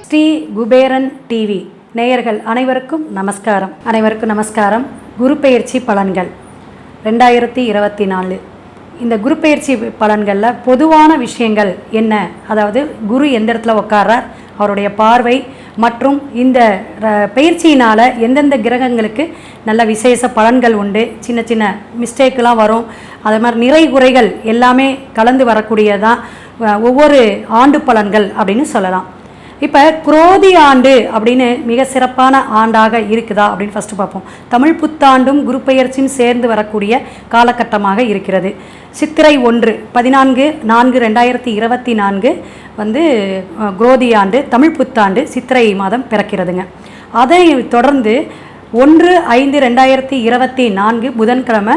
Sri Kuberan TV. நேயர்கள் அனைவருக்கும் நமஸ்காரம். அனைவருக்கும் நமஸ்காரம். குரு பெயர்ச்சி பலன்கள். ரெண்டாயிரத்தி இருபத்தி நாலு. இந்த குரு பெயர்ச்சி பலன்களில் பொதுவான விஷயங்கள் என்ன? அதாவது குரு எந்த இடத்துல உட்கார்றார்? அவருடைய பார்வை மற்றும் இந்த ர- பயிற்சியினால் எந்தெந்த கிரகங்களுக்கு நல்ல விசேஷ பலன்கள் உண்டு சின்ன சின்ன மிஸ்டேக்கெலாம் வரும் அதே மாதிரி நிறை குறைகள் எல்லாமே கலந்து வரக்கூடியதான் ஒவ்வொரு ஆண்டு பலன்கள் அப்படின்னு சொல்லலாம். இப்போ குரோதி ஆண்டு அப்படின்னு மிக சிறப்பான ஆண்டாக இருக்குதா அப்படின்னு ஃபஸ்ட்டு பார்ப்போம். தமிழ் புத்தாண்டும் குரு பெயர்ச்சியும் சேர்ந்து வரக்கூடிய காலகட்டமாக இருக்கிறது. சித்திரை ஒன்று பதினான்கு நான்கு ரெண்டாயிரத்தி இருபத்தி நான்கு வந்து குரோதி ஆண்டு தமிழ் புத்தாண்டு சித்திரை மாதம் பிறக்கிறதுங்க. அதை தொடர்ந்து ஒன்று ஐந்து ரெண்டாயிரத்தி இருபத்தி நான்கு புதன்கிழமை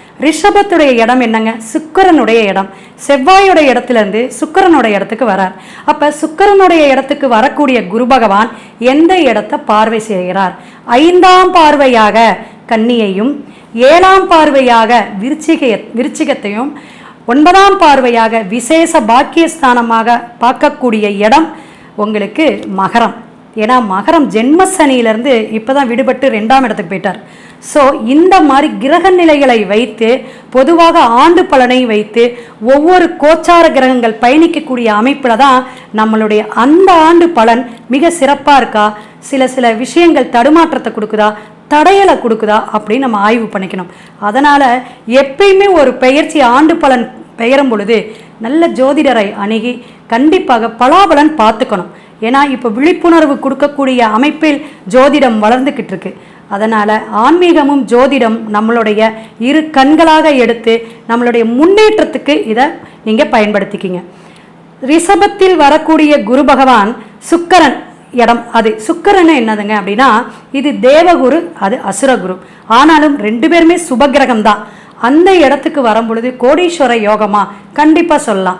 ரிஷபத்துடைய இடம் என்னங்க? சுக்கிரனுடைய இடம். செவ்வாயுடைய இடத்துல இருந்து சுக்கிரனுடைய இடத்துக்கு வரார். அப்போ சுக்கிரனுடைய இடத்துக்கு வரக்கூடிய குரு பகவான் எந்த இடத்தை பார்வை செய்கிறார்? ஐந்தாம் பார்வையாக கன்னியையும் ஏழாம் பார்வையாக விருச்சிகைய விருச்சிகத்தையும் ஒன்பதாம் பார்வையாக விசேஷ பாக்கியஸ்தானமாக பார்க்கக்கூடிய இடம் உங்களுக்கு மகரம். ஏன்னா மகரம் ஜென்ம சனியிலேருந்து இப்போ தான் விடுபட்டு ரெண்டாம் இடத்துக்கு போயிட்டார். ஸோ இந்த மாதிரி கிரக நிலைகளை வைத்து பொதுவாக ஆண்டு பலனை வைத்து ஒவ்வொரு கோச்சார கிரகங்கள் பயணிக்கக்கூடிய அமைப்பில் தான் நம்மளுடைய அந்த ஆண்டு பலன் மிக சிறப்பாக இருக்கா? சில சில விஷயங்கள் தடுமாற்றத்தை கொடுக்குதா? தடையலை கொடுக்குதா? அப்படின்னு நம்ம ஆய்வு பண்ணிக்கணும். அதனால் எப்பயுமே ஒரு பெயர்ச்சி ஆண்டு பலன் பெயரும் பொழுது நல்ல ஜோதிடரை அணுகி கண்டிப்பாக பலாபலன் பார்த்துக்கணும். ஏன்னா இப்போ விழிப்புணர்வு கொடுக்கக்கூடிய அமைப்பில் ஜோதிடம் வளர்ந்துக்கிட்டு இருக்கு அதனால் ஆன்மீகமும் ஜோதிடம் நம்மளுடைய இரு கண்களாக எடுத்து நம்மளுடைய முன்னேற்றத்துக்கு இதை நீங்கள் பயன்படுத்திக்கிங்க. ரிஷபத்தில் வரக்கூடிய குரு பகவான் சுக்கரன் இடம். அது சுக்கரன் என்னதுங்க அப்படின்னா இது தேவகுரு அது அசுரகுரு. ஆனாலும் ரெண்டு பேருமே சுபகிரகம் தான் அந்த இடத்துக்கு வரும் பொழுது கோடீஸ்வர யோகமாக கண்டிப்பாக சொல்லலாம்.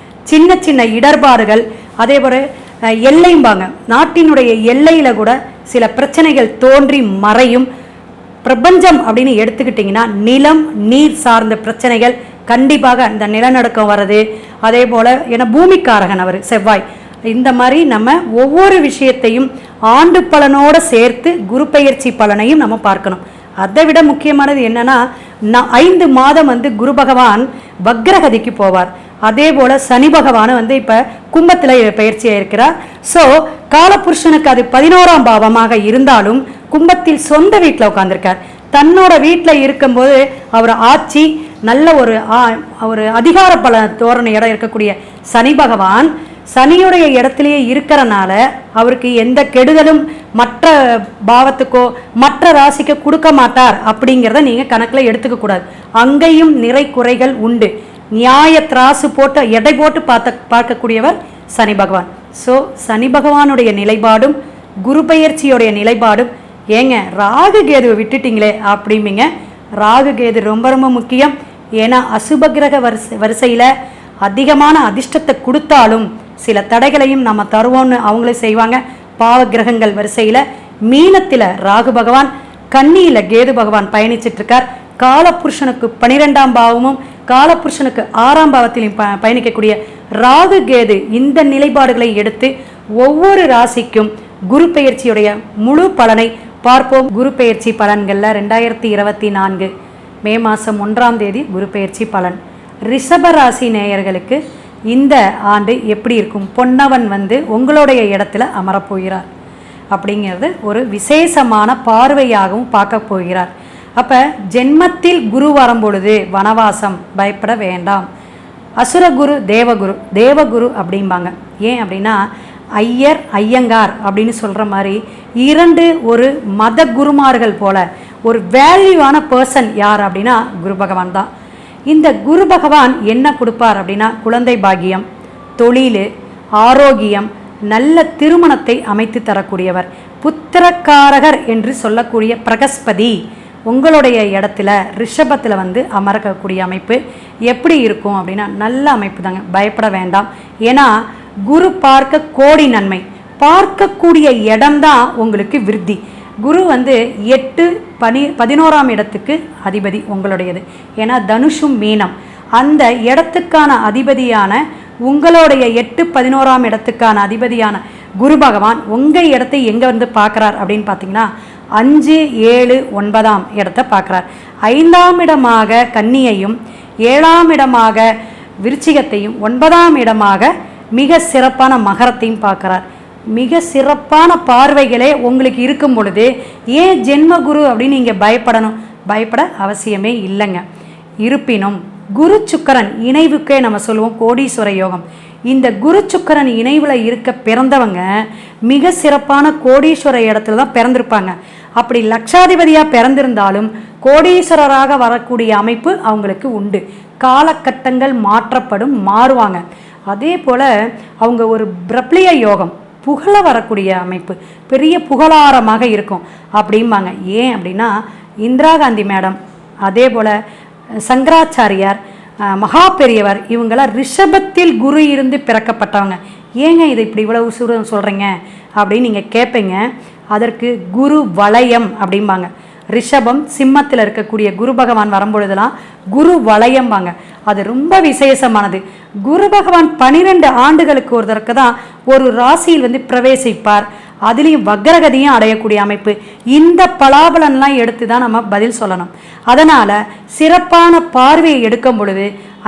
சின்ன சின்ன இடர்பாடுகள் அதே போல எல்லைம்பாங்க. நாட்டினுடைய எல்லையில் கூட சில பிரச்சனைகள் தோன்றி மறையும். பிரபஞ்சம் அப்படின்னு எடுத்துக்கிட்டிங்கன்னா நிலம் நீர் சார்ந்த பிரச்சனைகள் கண்டிப்பாக இந்த நிலநடுக்கம் வர்றது. அதே போல் ஏன்னா பூமிக்காரகன் அவர் செவ்வாய். இந்த மாதிரி நம்ம ஒவ்வொரு விஷயத்தையும் ஆண்டு பலனோடு சேர்த்து குரு பெயர்ச்சி பலனையும் நம்ம பார்க்கணும். அதை விட முக்கியமானது என்னன்னா ந- ஐந்து மாதம் வந்து குரு பகவான் வக்ரகதிக்கு போவார். அதே போல் சனி பகவான் வந்து இப்போ கும்பத்தில் பயிற்சியாக இருக்கிறார் ஸோ காலபுருஷனுக்கு அது பதினோராம் பாவமாக இருந்தாலும் கும்பத்தில் சொந்த வீட்டில் உட்காந்துருக்கார் தன்னோட வீட்டில் இருக்கும்போது அவர் ஆட்சி நல்ல ஒரு ஒரு அதிகார பல தோரணையோட இருக்கக்கூடிய சனி பகவான் சனியுடைய இடத்திலேயே இருக்கிறனால அவருக்கு எந்த கெடுதலும் மற்ற பாவத்துக்கோ மற்ற ராசிக்கோ கொடுக்க மாட்டார் அப்படிங்கிறத நீங்கள் கணக்கில் எடுத்துக்க கூடாது அங்கேயும் நிறை குறைகள் உண்டு. நியாய திராசு போட்டு எடை போட்டு பார்த்த பார்க்கக்கூடியவர் சனி பகவான். ஸோ சனி பகவானுடைய நிலைப்பாடும் குரு பெயர்ச்சியோடைய நிலைப்பாடும் ஏங்க ராகு கேதுவை விட்டுட்டீங்களே அப்படிம்பிங்க. ராகு கேது ரொம்ப ரொம்ப முக்கியம். ஏன்னா அசுப கிரக வரிசை வரிசையில் அதிகமான அதிர்ஷ்டத்தை கொடுத்தாலும் சில தடைகளையும் நம்ம தருவோம்னு அவங்களே செய்வாங்க. பாவ கிரகங்கள் வரிசையில் மீனத்தில் ராகு பகவான் கன்னியில் கேது பகவான் பயணிச்சிட்டு இருக்கார் காலபுருஷனுக்கு பனிரெண்டாம் பாவமும் காலபுருஷனுக்கு ஆறாம் பாவத்திலையும் ப பயணிக்கக்கூடிய ராகு கேது இந்த நிலைப்பாடுகளை எடுத்து ஒவ்வொரு ராசிக்கும் குரு பெயர்ச்சியுடைய முழு பலனை பார்ப்போம். குரு பெயர்ச்சி பலன்களில் ரெண்டாயிரத்தி இருபத்தி நான்கு மே மாதம் ஒன்றாம் தேதி குரு பெயர்ச்சி பலன். ரிஷப ராசி நேயர்களுக்கு இந்த ஆண்டு எப்படி இருக்கும்? பொன்னவன் வந்து உங்களுடைய இடத்துல அமரப்போகிறார். அப்படிங்கிறது ஒரு விசேஷமான பார்வையாகவும் பார்க்க போகிறார். அப்போ ஜென்மத்தில் குரு வரும்பொழுது வனவாசம் பயப்பட வேண்டாம். அசுரகுரு தேவகுரு தேவகுரு அப்படிம்பாங்க. ஏன் அப்படின்னா ஐயர் ஐயங்கார் அப்படின்னு சொல்கிற மாதிரி இரண்டு ஒரு மத குருமார்கள் போல ஒரு வேல்யூவான பர்சன் யார் அப்படின்னா குரு பகவான் தான். இந்த குரு பகவான் என்ன கொடுப்பார் அப்படின்னா குழந்தை பாகியம் தொழில் ஆரோக்கியம் நல்ல திருமணத்தை அமைத்து தரக்கூடியவர் புத்திரக்காரகர் என்று சொல்லக்கூடிய பிரகஸ்பதி. உங்களுடைய இடத்துல ரிஷபத்தில் வந்து அமர்க்கக்கூடிய அமைப்பு எப்படி இருக்கும் அப்படின்னா நல்ல அமைப்பு தாங்க. பயப்பட வேண்டாம். ஏன்னா குரு பார்க்க கோடி நன்மை. பார்க்கக்கூடிய இடம்தான் உங்களுக்கு விருத்தி. குரு வந்து எட்டு பனி பதினோராம் இடத்துக்கு அதிபதி உங்களுடையது. ஏன்னா தனுஷும் மீனம். அந்த இடத்துக்கான அதிபதியான உங்களுடைய எட்டு பதினோராம் இடத்துக்கான அதிபதியான குரு பகவான் உங்கள் இடத்தை எங்கே வந்து பார்க்குறார் அப்படின்னு பார்த்தீங்கன்னா அஞ்சு ஏழு ஒன்பதாம் இடத்தை பார்க்குறார். ஐந்தாம் இடமாக கன்னியையும் ஏழாம் இடமாக விருச்சிகத்தையும் ஒன்பதாம் இடமாக மிக சிறப்பான மகரத்தையும் பார்க்குறார். மிக சிறப்பான பார்வைகளே உங்களுக்கு இருக்கும் பொழுது ஏன் ஜென்மகுரு அப்படின்னு நீங்கள் பயப்படணும்? பயப்பட அவசியமே இல்லைங்க. இருப்பினும் குரு சுக்கரன் இணைவுக்கே நம்ம சொல்லுவோம் கோடீஸ்வர யோகம். இந்த குரு சுக்கரன் இணைவில் இருக்க பிறந்தவங்க மிக சிறப்பான கோடீஸ்வர இடத்துல தான் பிறந்திருப்பாங்க. அப்படி லட்சாதிபதியாக பிறந்திருந்தாலும் கோடீஸ்வரராக வரக்கூடிய அமைப்பு அவங்களுக்கு உண்டு. காலகட்டங்கள் மாற்றப்படும் மாறுவாங்க. அதே போல் அவங்க ஒரு பிரப்ளிய யோகம் புகழ வரக்கூடிய அமைப்பு பெரிய புகழாரமாக இருக்கும் அப்படிம்பாங்க. ஏன் அப்படின்னா இந்திரா காந்தி மேடம் அதே போல் சங்கராச்சாரியார் மகா பெரியவர் இவங்களாம் ரிஷபத்தில் குரு இருந்து பிறக்கப்பட்டவங்க. ஏங்க இதை இப்படி இவ்வளவு சுரு சொல்கிறீங்க அப்படின்னு நீங்கள் கேட்பீங்க அதற்கு குரு வளையம் அப்படிம்பாங்க. ரிஷபம் சிம்மத்தில் இருக்கக்கூடிய குரு பகவான் வரும்பொழுதெல்லாம் குரு வளையம்பாங்க. அது ரொம்ப விசேஷமானது. குரு பகவான் பனிரெண்டு ஆண்டுகளுக்கு ஒரு தடவை தான் ஒரு ராசியில் வந்து பிரவேசிப்பார். அதுலேயும் வக்ரகதியும் அடையக்கூடிய அமைப்பு. இந்த பலாபலன்லாம் எடுத்து தான் நம்ம பதில் சொல்லணும். அதனால் சிறப்பான பார்வையை எடுக்கும் பொழுது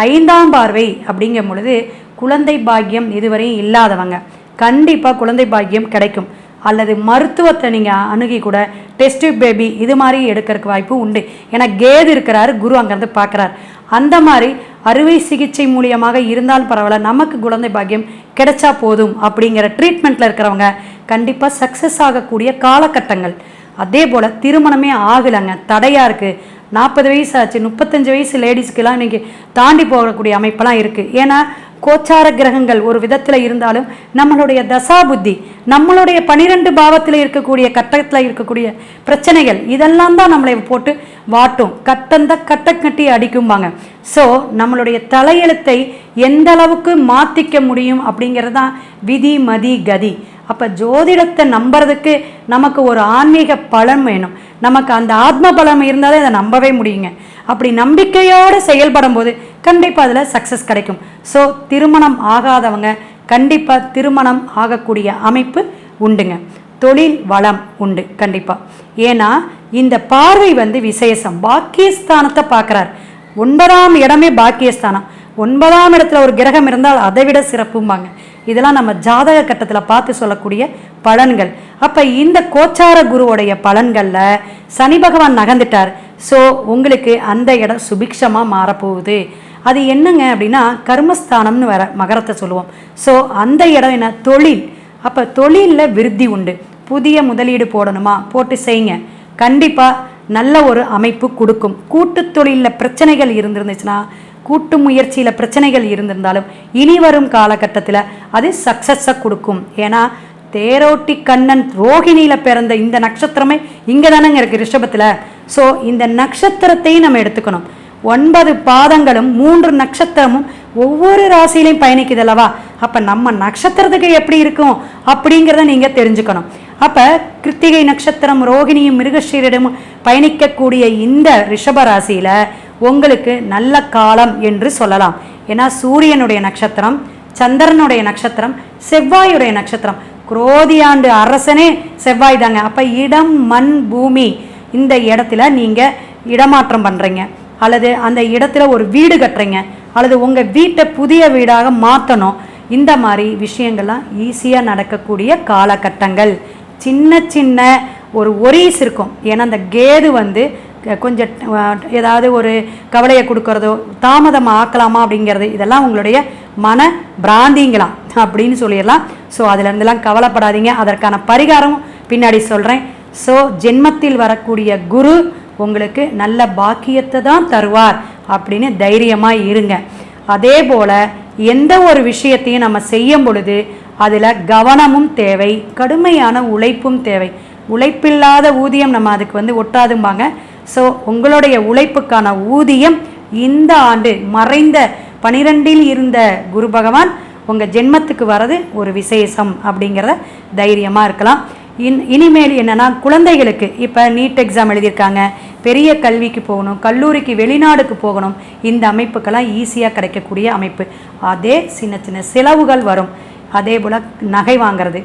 ஐந்தாம் பார்வை அப்படிங்கும் பொழுது குழந்தை பாக்கியம் இதுவரையும் இல்லாதவங்க. கண்டிப்பாக குழந்தை பாக்கியம் கிடைக்கும். அல்லது மருத்துவத்தை நீங்கள் அணுகி கூட டெஸ்ட் பேபி இது மாதிரி எடுக்கிறதுக்கு வாய்ப்பு உண்டு. ஏன்னா கேது இருக்கிறாரு குரு அங்கேருந்து பார்க்குறார். அந்த மாதிரி அறுவை சிகிச்சை மூலியமாக இருந்தால் பரவாயில்ல நமக்கு குழந்தை பாக்கியம் கிடைச்சா போதும் அப்படிங்கிற ட்ரீட்மெண்ட்டில் இருக்கிறவங்க கண்டிப்பாக சக்ஸஸ் ஆகக்கூடிய காலகட்டங்கள். அதே போல் திருமணமே ஆகலைங்க தடையாக இருக்குது நாற்பது வயசு ஆச்சு முப்பத்தஞ்சு வயசு லேடிஸ்க்கெல்லாம் இன்றைக்கி தாண்டி போகக்கூடிய அமைப்பெல்லாம் இருக்குது ஏன்னா கோச்சார கிரகங்கள் ஒரு விதத்தில் இருந்தாலும் நம்மளுடைய தசா புத்தி நம்மளுடைய பனிரெண்டு பாவத்தில் இருக்கக்கூடிய கட்டத்தில் இருக்கக்கூடிய பிரச்சனைகள் இதெல்லாம் தான் நம்மளை போட்டு வாட்டும். கட்டந்த கட்ட கட்டி அடிக்கும்பாங்க. ஸோ நம்மளுடைய தலையெழுத்தை எந்த அளவுக்கு மாற்றிக்க முடியும் அப்படிங்கிறது தான் விதி மதி கதி. அப்போ ஜோதிடத்தை நம்புறதுக்கு நமக்கு ஒரு ஆன்மீக பலம் வேணும். நமக்கு அந்த ஆத்ம பலம் இருந்தாலே அதை நம்பவே முடியுங்க. அப்படி நம்பிக்கையோடு செயல்படும் போது கண்டிப்பாக அதில் சக்ஸஸ் கிடைக்கும். ஸோ திருமணம் ஆகாதவங்க கண்டிப்பாக திருமணம் ஆகக்கூடிய அமைப்பு உண்டுங்க. தொழில் வளம் உண்டு கண்டிப்பாக ஏன்னா இந்த பார்வை வந்து விசேஷம். பாக்கியஸ்தானத்தை பார்க்குறார். ஒன்பதாம் இடமே பாக்கியஸ்தானம். ஒன்பதாம் இடத்துல ஒரு கிரகம் இருந்தால் அதை விட சிறப்பும்பாங்க. இதெல்லாம் நம்ம ஜாதக கட்டத்தில் பார்த்து சொல்லக்கூடிய பலன்கள். அப்போ இந்த கோச்சார குருவுடைய பலன்களில் சனி பகவான் நகர்ந்துட்டார். ஸோ உங்களுக்கு அந்த இடம் சுபிக்ஷமாக மாறப்போகுது. அது என்னங்க அப்படின்னா கர்மஸ்தானம்னு வர மகரத்தை சொல்லுவோம். ஸோ அந்த இடம் என்ன? தொழில். அப்போ தொழிலில் விருத்தி உண்டு. புதிய முதலீடு போடணுமா? போட்டு செய்யுங்க கண்டிப்பாக நல்ல ஒரு அமைப்பு கொடுக்கும். கூட்டு தொழிலில் பிரச்சனைகள் இருந்திருந்துச்சுன்னா கூட்டு முயற்சியில் பிரச்சனைகள் இருந்திருந்தாலும் இனி வரும் காலகட்டத்தில் அது சக்ஸஸை கொடுக்கும். ஏன்னா தேரோட்டி கண்ணன் ரோகிணியில் பிறந்த இந்த நட்சத்திரமே இங்கே தானேங்க இருக்குது ரிஷபத்தில். ஸோ இந்த நட்சத்திரத்தையும் நம்ம எடுத்துக்கணும். ஒன்பது பாதங்களும் மூன்று நட்சத்திரமும் ஒவ்வொரு ராசியிலையும் பயணிக்குது அல்லவா? அப்போ நம்ம நட்சத்திரத்துக்கு எப்படி இருக்கும் அப்படிங்கிறத நீங்கள் தெரிஞ்சுக்கணும். அப்போ கிருத்திகை நட்சத்திரம் ரோகிணியும் மிருகஷீரிடமும் பயணிக்கக்கூடிய இந்த ரிஷப ராசியில் உங்களுக்கு நல்ல காலம் என்று சொல்லலாம். ஏன்னா சூரியனுடைய நட்சத்திரம் சந்திரனுடைய நட்சத்திரம் செவ்வாயுடைய நட்சத்திரம். குரோதியாண்டு அரசனே செவ்வாய் தாங்க. அப்போ இடம் மண் பூமி இந்த இடத்துல நீங்கள் இடமாற்றம் பண்ணுறீங்க அல்லது அந்த இடத்துல ஒரு வீடு கட்டுறீங்க. அல்லது உங்கள் வீட்டை புதிய வீடாக மாற்றணும் இந்த மாதிரி விஷயங்கள்லாம் ஈஸியாக நடக்கக்கூடிய காலகட்டங்கள். சின்ன சின்ன ஒரு ஒரீஸ் இருக்கும். ஏன்னா அந்த கேது வந்து கொஞ்சம் ஏதாவது ஒரு கவலையை கொடுக்கறதோ தாமதம் ஆக்கலாமா அப்படிங்கிறது இதெல்லாம் உங்களுடைய மன பிராந்திங்களாம் அப்படின்னு சொல்லிடலாம். ஸோ அதுலேருந்துலாம் கவலைப்படாதீங்க. அதற்கான பரிகாரமும் பின்னாடி சொல்கிறேன் ஸோ ஜென்மத்தில் வரக்கூடிய குரு உங்களுக்கு நல்ல பாக்கியத்தை தான் தருவார் அப்படின்னு தைரியமாக இருங்க. அதே போல் எந்த ஒரு விஷயத்தையும் நம்ம செய்யும் பொழுது அதில் கவனமும் தேவை கடுமையான உழைப்பும் தேவை. உழைப்பில்லாத ஊதியம் நம்ம அதுக்கு வந்து ஒட்டாதும்பாங்க. ஸோ உங்களுடைய உழைப்புக்கான ஊதியம் இந்த ஆண்டு மறைந்த பனிரெண்டில் இருந்த குரு பகவான் உங்கள் ஜென்மத்துக்கு வர்றது ஒரு விசேஷம் அப்படிங்கிறத தைரியமாக இருக்கலாம். இன் இனிமேல் என்னென்னா குழந்தைகளுக்கு இப்போ நீட் எக்ஸாம் எழுதியிருக்காங்க. பெரிய கல்விக்கு போகணும் கல்லூரிக்கு வெளிநாடுக்கு போகணும். இந்த அமைப்புக்கெல்லாம் ஈஸியாக கிடைக்கக்கூடிய அமைப்பு. அதே சின்ன சின்ன செலவுகள் வரும். அதே போல் நகை வாங்குறது.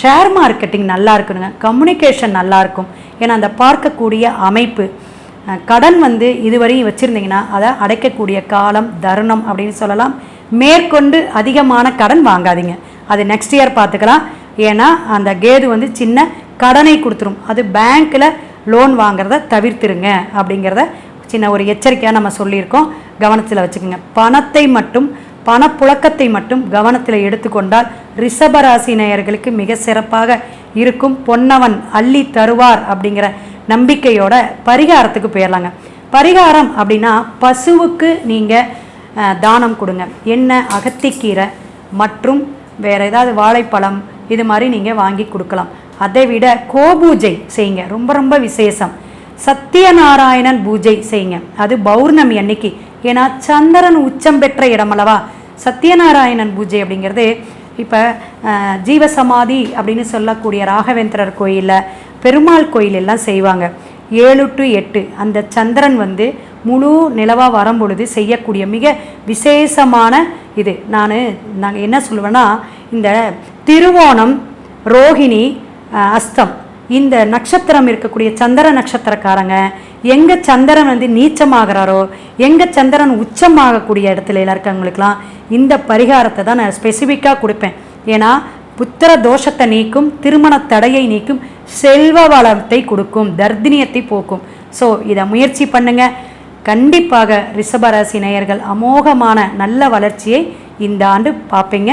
ஷேர் மார்க்கெட்டிங் நல்லா இருக்கணுங்க கம்யூனிகேஷன் நல்லா இருக்கும் ஏன்னா அந்த பார்க்கக்கூடிய அமைப்பு கடன் வந்து இதுவரையும் வச்சுருந்தீங்கன்னா அதை அடைக்கக்கூடிய காலம் தருணம் அப்படின்னு சொல்லலாம். மேற்கொண்டு அதிகமான கடன் வாங்காதீங்க. அது நெக்ஸ்ட் இயர் பார்த்துக்கலாம். ஏன்னா அந்த கேது வந்து சின்ன கடனை கொடுத்துரும். அது பேங்க்கில் லோன் வாங்குறத தவிர்த்துருங்க அப்படிங்கிறத சின்ன ஒரு எச்சரிக்கையாக நம்ம சொல்லியிருக்கோம். கவனத்தில் வச்சுக்கோங்க. பணத்தை மட்டும் பணப்புழக்கத்தை மட்டும் கவனத்தில் எடுத்துக்கொண்டால் ரிஷபராசி நேயர்களுக்கு மிக சிறப்பாக இருக்கும். பொன்னவன் அள்ளி தருவார் அப்படிங்கிற நம்பிக்கையோட பரிகாரத்துக்கு போயிடலாங்க பரிகாரம் அப்படின்னா பசுவுக்கு நீங்கள் தானம் கொடுங்க. என்ன அகத்திக்கீரை மற்றும் வேறு ஏதாவது வாழைப்பழம் இது மாதிரி நீங்கள் வாங்கி கொடுக்கலாம். அதை விட கோபூஜை செய்யுங்க. ரொம்ப ரொம்ப விசேஷம். சத்தியநாராயணன் பூஜை செய்யுங்க. அது பௌர்ணமி அன்னைக்கு. ஏன்னா சந்திரன் உச்சம் பெற்ற இடம் அல்லவா சத்யநாராயணன் பூஜை அப்படிங்கிறது இப்போ ஜீவசமாதி அப்படின்னு சொல்லக்கூடிய ராகவேந்திரர் கோயிலில் பெருமாள் கோயில் எல்லாம் செய்வாங்க. ஏழு டு எட்டு அந்த சந்திரன் வந்து முழு நிலவாக வரும் பொழுது செய்யக்கூடிய மிக விசேஷமான இது. நான் நாங்கள் என்ன சொல்லுவேன்னா இந்த திருவோணம் ரோகிணி அஸ்தம் இந்த நட்சத்திரம் இருக்கக்கூடிய சந்திர நட்சத்திரக்காரங்க எங்கே சந்திரன் வந்து நீச்சமாகிறாரோ எங்கே சந்திரன் உச்சமாகக்கூடிய இடத்துல எல்லாம் இருக்கவங்களுக்கெல்லாம் இந்த பரிகாரத்தை தான் நான் ஸ்பெசிஃபிக்காக கொடுப்பேன். ஏன்னா புத்திர தோஷத்தை நீக்கும் திருமண தடையை நீக்கும் செல்வ வளத்தை கொடுக்கும் தர்தினியத்தை போக்கும். ஸோ இதை முயற்சி பண்ணுங்க. கண்டிப்பாக ரிஷபராசி நேயர்கள் அமோகமான நல்ல வளர்ச்சியை இந்த ஆண்டு பார்ப்பீங்க.